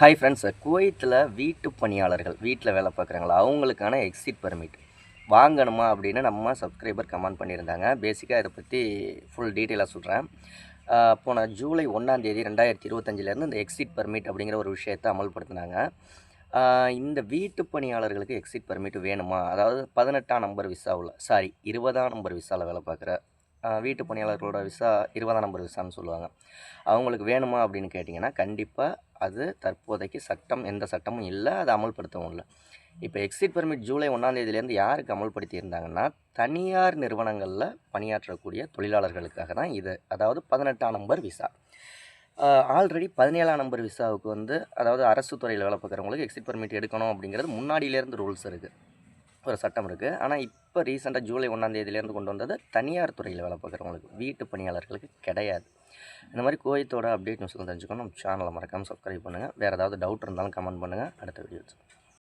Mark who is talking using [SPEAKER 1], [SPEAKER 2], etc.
[SPEAKER 1] Hi friends குவைத்தில் வீட்டு பணியாளர்கள் வீட்டில் வேலை பார்க்குறாங்களா அவங்களுக்கான எக்ஸிட் பர்மிட் வாங்கணுமா அப்படின்னு நம்ம சப்ஸ்கிரைபர் கமெண்ட் பண்ணியிருந்தாங்க. பேசிக்காக இதை பற்றி ஃபுல் டீட்டெயிலாக சொல்கிறேன் போன ஜூலை ஒன்றாந்தேதி ரெண்டாயிரத்தி இருபத்தஞ்சிலேருந்து இந்த எக்ஸிட் பர்மிட் அப்படிங்கிற ஒரு விஷயத்தை அமல்படுத்தினாங்க. இந்த வீட்டு பணியாளர்களுக்கு எக்ஸிட் பர்மிட் வேணுமா? அதாவது பதினெட்டாம் நம்பர் விசாவில் சாரி இருபதாம் நம்பர் விசாவில் வேலை பார்க்குற வீட்டு பணியாளர்களோட விசா இருபதாம் நம்பர் விசான்னு சொல்லுவாங்க. அவங்களுக்கு வேணுமா அப்படின்னு கேட்டிங்கன்னா கண்டிப்பாக அது தற்போதைக்கு சட்டம் எந்த சட்டமும் இல்லை அதை அமல்படுத்தவும் இல்லை. இப்போ எக்ஸிட் பர்மிட் ஜூலை ஒன்றாந்தேதியிலேருந்து யாருக்கு அமல்படுத்தியிருந்தாங்கன்னா தனியார் நிறுவனங்களில் பணியாற்றக்கூடிய தொழிலாளர்களுக்காக தான் இது. அதாவது பதினெட்டாம் நம்பர் விசா. ஆல்ரெடி பதினேழாம் நம்பர் விசாவுக்கு வந்து அதாவது அரசு துறையில் வேலை பார்க்குறவங்களுக்கு எக்ஸிட் பர்மிட் எடுக்கணும் அப்படிங்கிறது முன்னாடியிலேருந்து ரூல்ஸ் இருக்குது ஒரு சட்டம் இருக்குது ஆனால் இப்போ ரீசெண்டாக ஜூலை ஒன்றாம் தேதியிலேருந்து கொண்டு வந்தது தனியார் துறையில் வேலை பார்க்குறவங்களுக்கு வீட்டு பணியாளர்களுக்கு கிடையாது. இந்த மாதிரி கோயத்தோட அப்டேட் நியூஸ் தெரிஞ்சுக்கணும். நம்ம சேனலை மறக்காமல் சப்ஸ்கிரைப் பண்ணுங்கள் வேறு ஏதாவது டவுட் இருந்தாலும் கமெண்ட் பண்ணுங்கள் அடுத்த வீடியோஸ்